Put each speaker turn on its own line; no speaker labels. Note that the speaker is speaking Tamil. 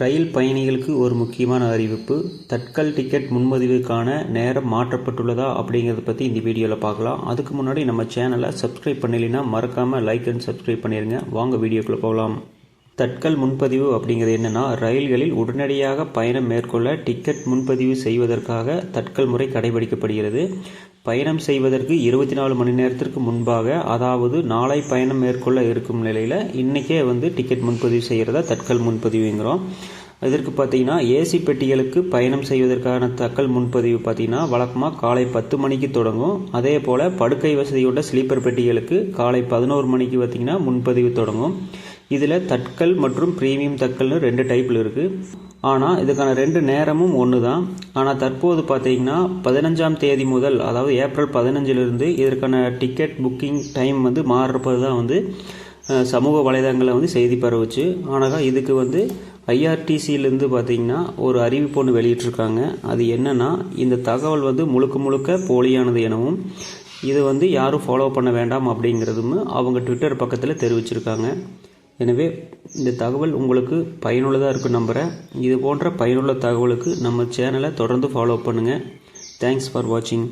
ரயில் பயணிகளுக்கு ஒரு முக்கியமான அறிவிப்பு. தட்கல் டிக்கெட் முன்பதிவுக்கான நேரம் மாற்றப்பட்டுள்ளதா அப்படிங்கிறத பற்றி இந்த வீடியோவில் பார்க்கலாம். அதுக்கு முன்னாடி நம்ம சேனலை சப்ஸ்கிரைப் பண்ணலைன்னா மறக்காமல் லைக் அண்ட் சப்ஸ்கிரைப் பண்ணிடுங்க வாங்க வீடியோக்குள்ளே போகலாம். தட்கல் முன்பதிவு அப்படிங்கிறது என்னென்னா ரயில்களில் உடனடியாக பயணம் மேற்கொள்ள டிக்கெட் முன்பதிவு செய்வதற்காக தட்கல் முறை கடைபிடிக்கப்படுகிறது. பயணம் செய்வதற்கு இருபத்தி நாலு மணி நேரத்திற்கு முன்பாக அதாவது நாளை பயணம் மேற்கொள்ள இருக்கும் நிலையில் இன்றைக்கே வந்து டிக்கெட் முன்பதிவு செய்கிறதா தட்கல் முன்பதிவுங்கிறோம் இதற்கு பார்த்தீங்கன்னா ஏசி பெட்டிகளுக்கு பயணம் செய்வதற்கான தக்கல் முன்பதிவு பார்த்தீங்கன்னா வழக்கமாக காலை பத்து மணிக்கு தொடங்கும். அதே போல் படுக்கை வசதியுள்ள ஸ்லீப்பர் பெட்டிகளுக்கு காலை பதினோரு மணிக்கு பார்த்தீங்கன்னா முன்பதிவு தொடங்கும். இதில் தட்கல் மற்றும் ப்ரீமியம் தட்கல்னு ரெண்டு டைப்பில் இருக்குது ஆனால் இதுக்கான ரெண்டு நேரமும் ஒன்று தான் ஆனால் தற்போது பார்த்தீங்கன்னா பதினஞ்சாம் தேதி முதல் அதாவது ஏப்ரல் பதினஞ்சிலிருந்து இதற்கான டிக்கெட் புக்கிங் டைம் வந்து மாறுறது தான் வந்து சமூக வலைதளங்களில் வந்து செய்தி பரவுச்சு. ஆனால் இதுக்கு வந்து ஐஆர்டிசியிலேருந்து பார்த்தீங்கன்னா ஒரு அறிவிப்பு ஒன்று வெளியிட்டிருக்காங்க. அது என்னன்னா இந்த தகவல் வந்து முழுக்க முழுக்க போலியானது எனவும் இது வந்து யாரும் ஃபாலோ பண்ண வேண்டாம் அப்படிங்கிறதும் அவங்க ட்விட்டர் பக்கத்தில் தெரிவிச்சிருக்காங்க. எனவே இந்த தகவல் உங்களுக்கு பயனுள்ளதாக இருக்கும் நம்புகிறேன் இது போன்ற பயனுள்ள தகவலுக்கு நம்ம சேனலை தொடர்ந்து ஃபாலோ பண்ணுங்கள் தேங்க்ஸ் ஃபார் வாட்சிங்